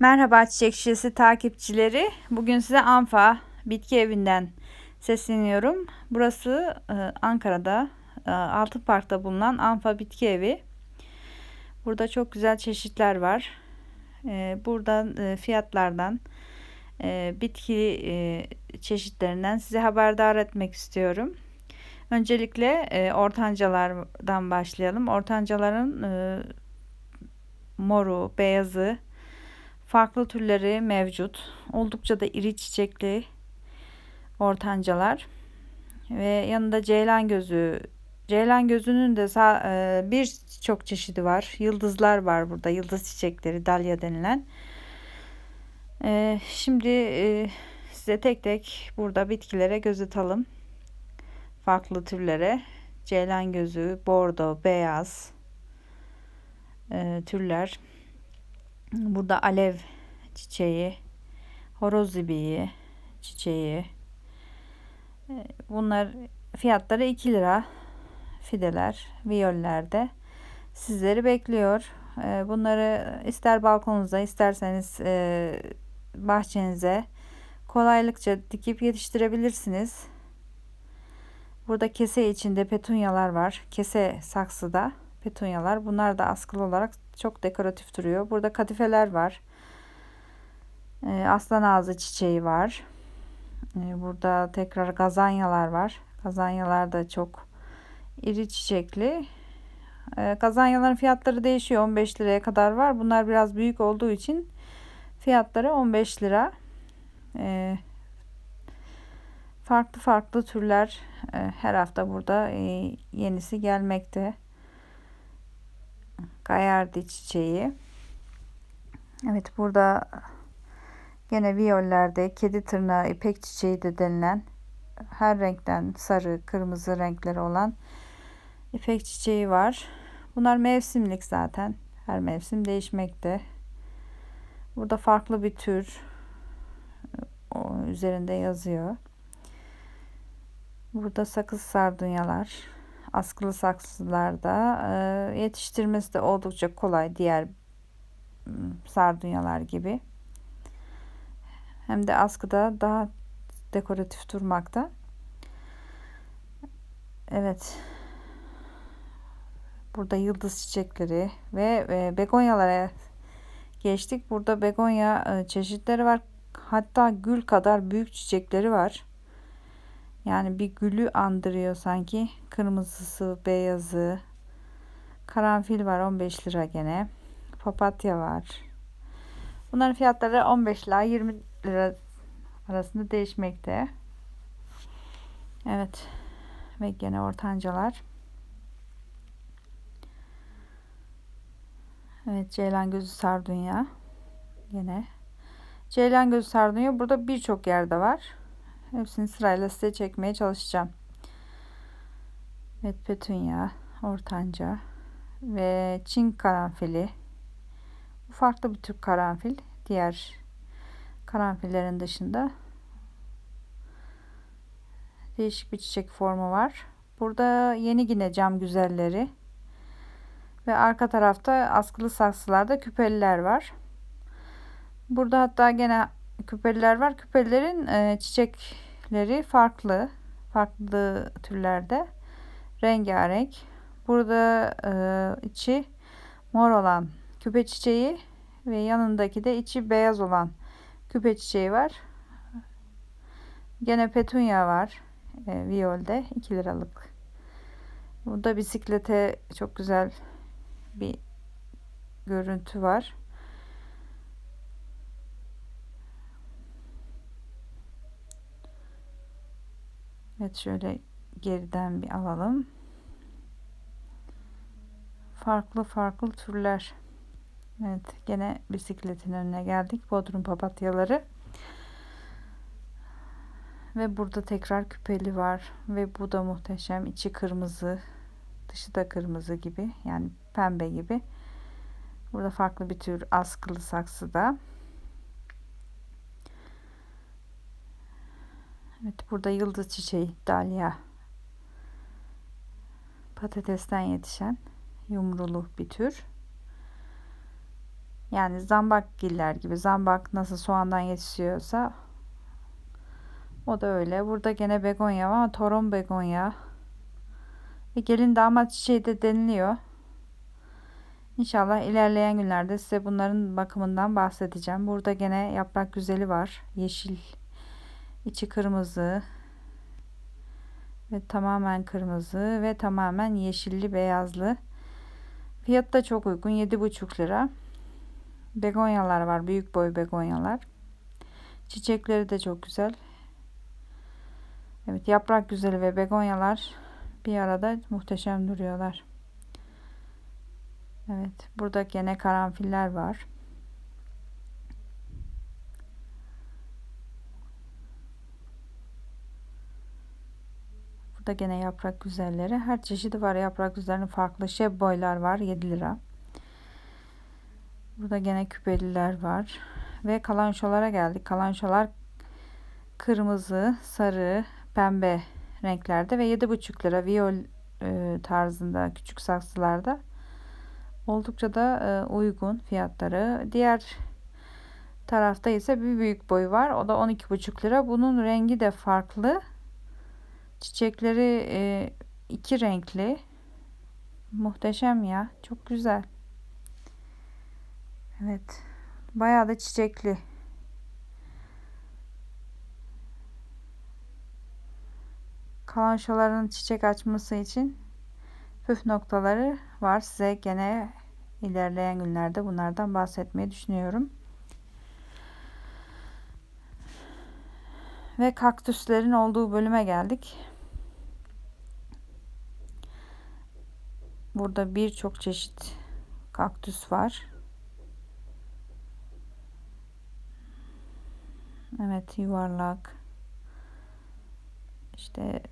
Merhaba Çiçek Şişesi takipçileri. Bugün size Anfa bitki evinden sesleniyorum. Burası e, Ankara'da e, Altın Park'ta bulunan Anfa bitki evi. Burada çok güzel çeşitler var. E, buradan fiyatlardan, bitki çeşitlerinden size haberdar etmek istiyorum. Öncelikle ortancalardan başlayalım. Ortancaların moru, beyazı, farklı türleri mevcut. Oldukça da iri çiçekli ortancalar. Ve yanında ceylan gözü. Ceylan gözünün de e, birçok çeşidi var. Yıldızlar var burada. Yıldız çiçekleri, dalya denilen. E, şimdi e, size tek tek burada bitkilere göz atalım. Farklı türlere. Ceylan gözü, bordo, beyaz türler. Burada alev çiçeği, horoz ibiği çiçeği. Ee, bunlar fiyatları 2 lira. Fideler, viyollerde sizleri bekliyor. Ee, bunları ister balkonunuza isterseniz e, bahçenize kolaylıkça dikip yetiştirebilirsiniz. Burada kese içinde petunyalar var. Kese saksıda petunyalar. Bunlar da askılı olarak çok dekoratif duruyor. Burada kadifeler var. Ee, aslan ağzı çiçeği var. Ee, burada tekrar gazanyalar var. Gazanyalar da çok iri çiçekli. Ee, gazanyaların fiyatları değişiyor. 15 liraya kadar var. Bunlar biraz büyük olduğu için fiyatları 15 lira. farklı farklı türler e, her hafta burada e, yenisi gelmekte. Gayardi çiçeği. Evet burada gene viyollerde kedi tırnağı ipek çiçeği de denilen her renkten sarı, kırmızı renkleri olan ipek çiçeği var. Bunlar mevsimlik zaten. Her mevsim değişmekte. Burada farklı bir tür o üzerinde yazıyor. Burada sakız sardunyalar askılı saksılarda e, yetiştirmesi de oldukça kolay diğer sardunyalar gibi. Hem de askıda daha dekoratif durmakta. Evet. Burada yıldız çiçekleri ve begonyalara geçtik. Burada begonya çeşitleri var. Hatta gül kadar büyük çiçekleri var. Yani bir gülü andırıyor sanki. Kırmızısı, beyazı. Karanfil var 15 lira gene. Papatya var. Bunların fiyatları 15 lira 20 lira arasında değişmekte. Evet. Ve gene ortancalar. Evet ceylan gözü sardunya. Gene. Ceylan gözü sardunya burada birçok yerde var. Hepsini sırayla size çekmeye çalışacağım. Evet petunya, ortanca ve çin karanfili. Bu farklı bir tür karanfil. Diğer karanfillerin dışında değişik bir çiçek formu var. Burada yeni yine cam güzelleri ve arka tarafta askılı saksılarda küpeliler var. Burada hatta gene küpeliler var. Küpelilerin e, çiçekleri farklı. Farklı türlerde. Rengarenk. Burada e, içi mor olan küpe çiçeği ve yanındaki de içi beyaz olan küpe çiçeği var. Gene petunya var. E, viyolde 2 liralık. Burada bisiklete çok güzel bir görüntü var. Evet şöyle geriden bir alalım. Farklı farklı türler. Evet gene bisikletin önüne geldik. Bodrum papatyaları. Ve burada tekrar küpeli var. Ve bu da muhteşem. İçi kırmızı. Dışı da kırmızı gibi. Yani pembe gibi. Burada farklı bir tür askılı saksıda. Evet burada yıldız çiçeği dalya patatesten yetişen yumrulu bir tür. Yani zambak giller gibi. Zambak nasıl soğandan yetişiyorsa o da öyle. Burada gene begonya var ama toron begonya. Ve gelin damat çiçeği de deniliyor. İnşallah ilerleyen günlerde size bunların bakımından bahsedeceğim. Burada gene yaprak güzeli var. Yeşil, içi kırmızı ve tamamen kırmızı ve tamamen yeşilli beyazlı. Fiyat da çok uygun. 7,5 lira. Begonyalar var. Büyük boy begonyalar. Çiçekleri de çok güzel. Evet yaprak güzeli ve begonyalar bir arada muhteşem duruyorlar. Evet burada gene karanfiller var. Burada gene yaprak güzelleri. Her çeşidi var yaprak güzellerinin farklı. Şeb boylar var 7 lira. Burada gene küpeliler var. Ve kalançolara geldik. Kalançolar kırmızı, sarı, pembe renklerde ve 7,5 lira viyol e, tarzında küçük saksılarda. Oldukça da e, uygun fiyatları. Diğer tarafta ise bir büyük boy var. O da 12,5 lira. Bunun rengi de farklı. Çiçekleri e, iki renkli. Muhteşem ya. Çok güzel. Evet. Bayağı da çiçekli. Kalançoların çiçek açması için püf noktaları var. Size gene ilerleyen günlerde bunlardan bahsetmeyi düşünüyorum. Ve kaktüslerin olduğu bölüme geldik. Burada birçok çeşit kaktüs var. Evet yuvarlak. İşte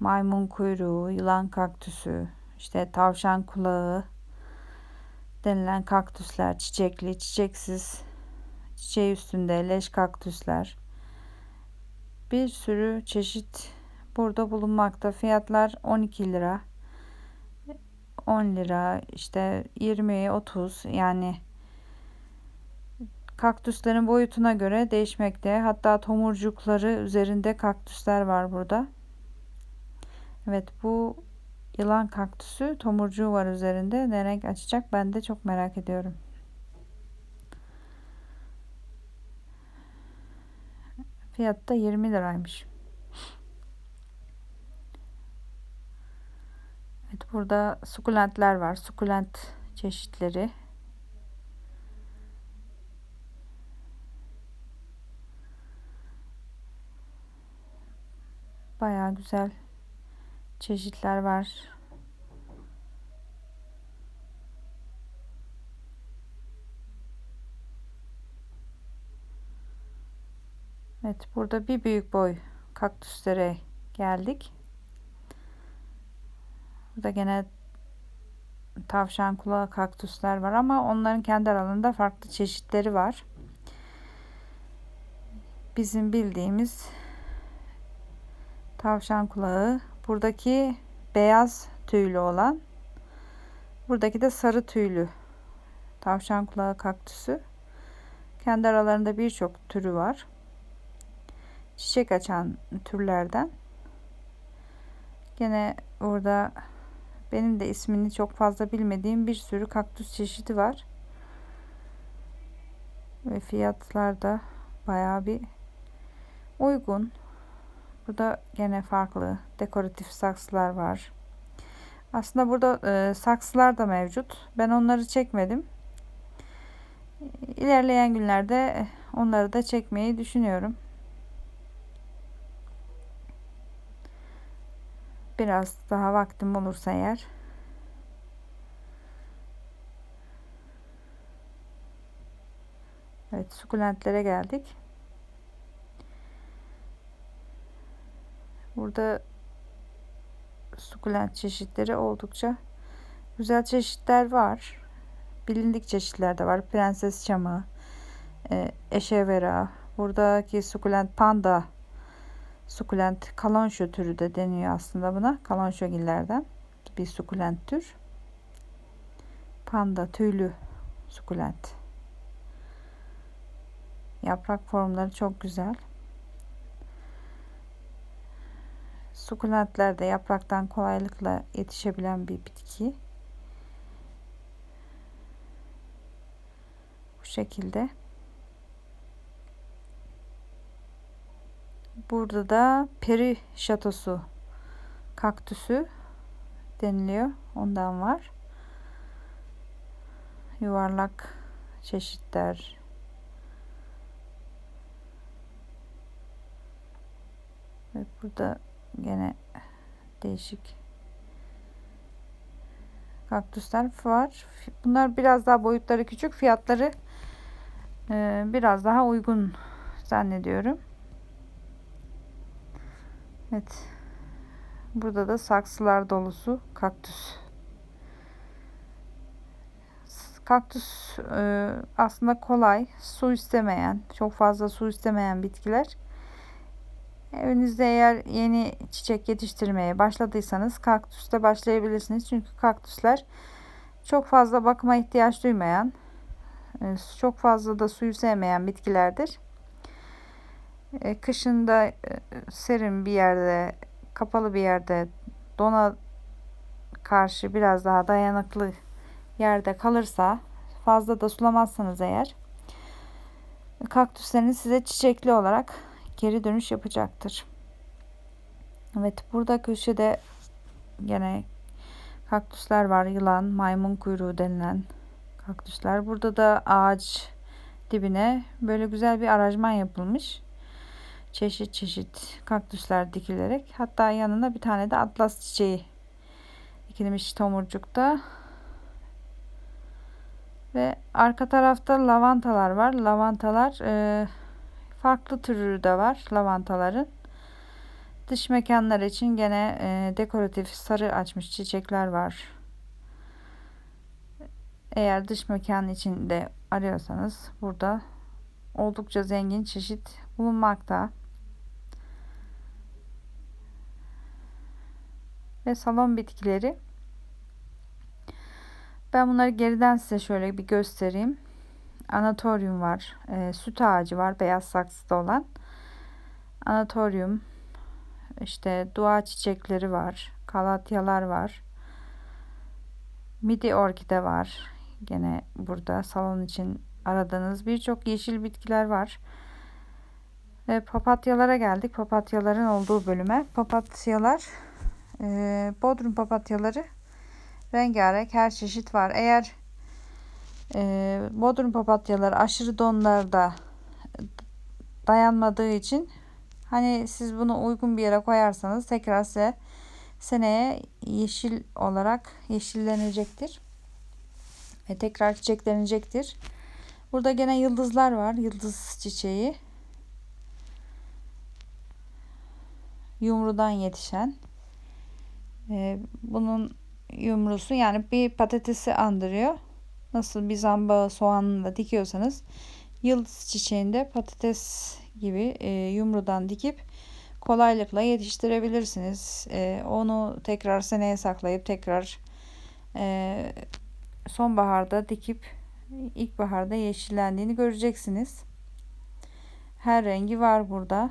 maymun kuyruğu, yılan kaktüsü, işte tavşan kulağı denilen kaktüsler, çiçekli, çiçeksiz, çiçeği üstünde leş kaktüsler. Bir sürü çeşit burada bulunmakta. Fiyatlar 12 lira. 10 lira, işte 20, 30 yani kaktüslerin boyutuna göre değişmekte. Hatta tomurcukları üzerinde kaktüsler var burada. Evet bu yılan kaktüsü tomurcuğu var üzerinde. Ne renk açacak ben de çok merak ediyorum. Fiyat da 20 liraymış. Evet burada sukulentler var. Sukulent çeşitleri. Bayağı güzel çeşitler var. Evet burada bir büyük boy kaktüslere geldik. Burada gene tavşan kulağı kaktüsler var ama onların kendi aralarında farklı çeşitleri var. Bizim bildiğimiz tavşan kulağı. Buradaki beyaz tüylü olan. Buradaki de sarı tüylü tavşan kulağı kaktüsü. Kendi aralarında birçok türü var. Çiçek açan türlerden. Gene burada benim de ismini çok fazla bilmediğim bir sürü kaktüs çeşidi var. Ve fiyatlar da bayağı bir uygun. Burada gene farklı dekoratif saksılar var. Aslında burada e, saksılar da mevcut. Ben onları çekmedim. İlerleyen günlerde onları da çekmeyi düşünüyorum. Biraz daha vaktim olursa eğer. Evet sukulentlere geldik. Burada sukulent çeşitleri oldukça güzel çeşitler var. Bilindik çeşitler de var. Prenses çamı, e, eşevera, buradaki sukulent panda sukulent kalonşo türü de deniyor aslında buna. Kalonşogillerden bir sukulent tür. Panda tüylü sukulent. Yaprak formları çok güzel. Sukulentler de yapraktan kolaylıkla yetişebilen bir bitki. Bu şekilde. Burada da peri şatosu kaktüsü deniliyor. Ondan var. Yuvarlak çeşitler. Ve burada gene değişik kaktüsler var. Bunlar biraz daha boyutları küçük. Fiyatları biraz daha uygun zannediyorum. Evet. Burada da saksılar dolusu kaktüs. Kaktüs e, aslında kolay, su istemeyen, çok fazla su istemeyen bitkiler. Evinizde eğer yeni çiçek yetiştirmeye başladıysanız kaktüste başlayabilirsiniz. Çünkü kaktüsler çok fazla bakıma ihtiyaç duymayan, e, çok fazla da suyu sevmeyen bitkilerdir. E, kışında e, serin bir yerde, kapalı bir yerde dona karşı biraz daha dayanıklı yerde kalırsa fazla da sulamazsanız eğer kaktüsleriniz size çiçekli olarak geri dönüş yapacaktır. Evet burada köşede gene kaktüsler var. Yılan, maymun kuyruğu denilen kaktüsler. Burada da ağaç dibine böyle güzel bir aranjman yapılmış. Çeşit çeşit kaktüsler dikilerek. Hatta yanına bir tane de atlas çiçeği dikilmiş tomurcukta. Ve arka tarafta lavantalar var. Lavantalar e, farklı türü de var lavantaların. Dış mekanlar için gene e, dekoratif sarı açmış çiçekler var. Eğer dış mekan içinde arıyorsanız burada oldukça zengin çeşit bulunmakta. Ve salon bitkileri. Ben bunları geriden size şöyle bir göstereyim. Anatoryum var. E, süt ağacı var. Beyaz saksıda olan. Anatoryum. işte dua çiçekleri var. Kalatyalar var. Midi orkide var. Gene burada salon için aradığınız birçok yeşil bitkiler var. Ve papatyalara geldik. Papatyaların olduğu bölüme. Papatyalar e, Bodrum papatyaları rengarenk her çeşit var. Eğer e, Bodrum papatyaları aşırı donlarda dayanmadığı için hani siz bunu uygun bir yere koyarsanız tekrar size seneye yeşil olarak yeşillenecektir. Ve tekrar çiçeklenecektir. Burada gene yıldızlar var. Yıldız çiçeği. Yumrudan yetişen. Ee, bunun yumrusu yani bir patatesi andırıyor. Nasıl bir zamba soğanla dikiyorsanız yıldız çiçeğinde patates gibi e, yumrudan dikip kolaylıkla yetiştirebilirsiniz. E, onu tekrar seneye saklayıp tekrar e, sonbaharda dikip ilkbaharda yeşillendiğini göreceksiniz. Her rengi var burada.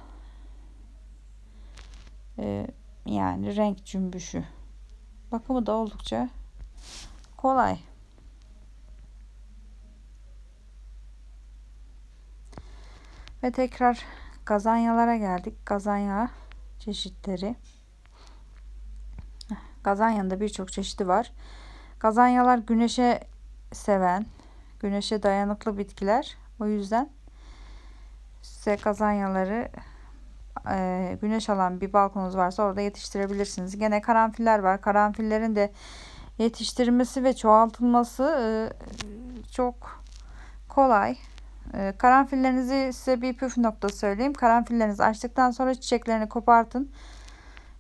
E, yani renk cümbüşü. Bakımı da oldukça kolay. Ve tekrar gazanyalara geldik. Gazanya çeşitleri. Gazanyanın da birçok çeşidi var. Gazanyalar güneşe seven, güneşe dayanıklı bitkiler. O yüzden size gazanyaları e, güneş alan bir balkonunuz varsa orada yetiştirebilirsiniz. Gene karanfiller var. Karanfillerin de yetiştirilmesi ve çoğaltılması e, çok kolay. E, karanfillerinizi size bir püf nokta söyleyeyim. Karanfillerinizi açtıktan sonra çiçeklerini kopartın.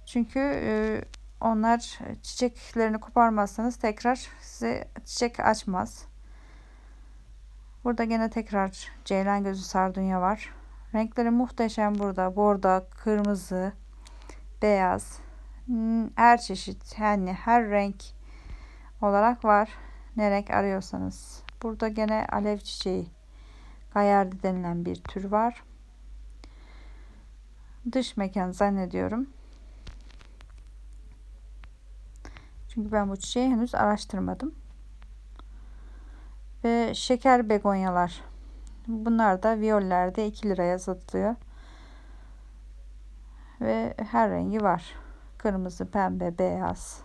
Çünkü e, onlar çiçeklerini koparmazsanız tekrar size çiçek açmaz. Burada gene tekrar ceylan gözü sardunya var. Renkleri muhteşem burada. Borda, kırmızı, beyaz. Hmm, her çeşit yani her renk olarak var. Ne renk arıyorsanız. Burada gene alev çiçeği. Gayardi denilen bir tür var. Dış mekan zannediyorum. Çünkü ben bu çiçeği henüz araştırmadım. Ve şeker begonyalar. Bunlar da viyollerde 2 liraya satılıyor. Ve her rengi var. Kırmızı, pembe, beyaz.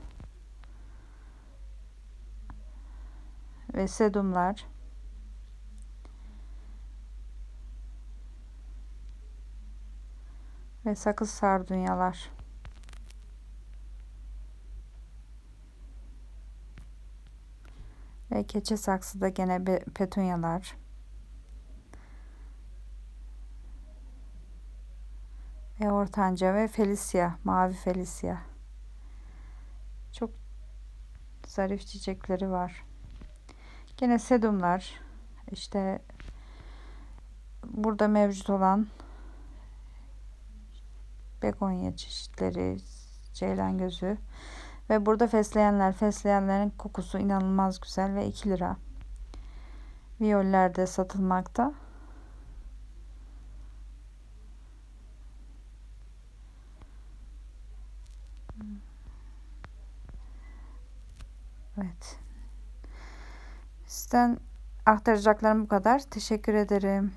Ve sedumlar. Ve sakız sardunyalar. Ve keçe saksıda gene petunyalar. Ve ortanca ve Felicia, mavi Felicia. Çok zarif çiçekleri var. Gene sedumlar. İşte burada mevcut olan begonya çeşitleri, ceylan gözü ve burada fesleğenler. Fesleğenlerin kokusu inanılmaz güzel ve 2 lira. Viyoller de satılmakta. Evet. Sizden aktaracaklarım bu kadar. Teşekkür ederim.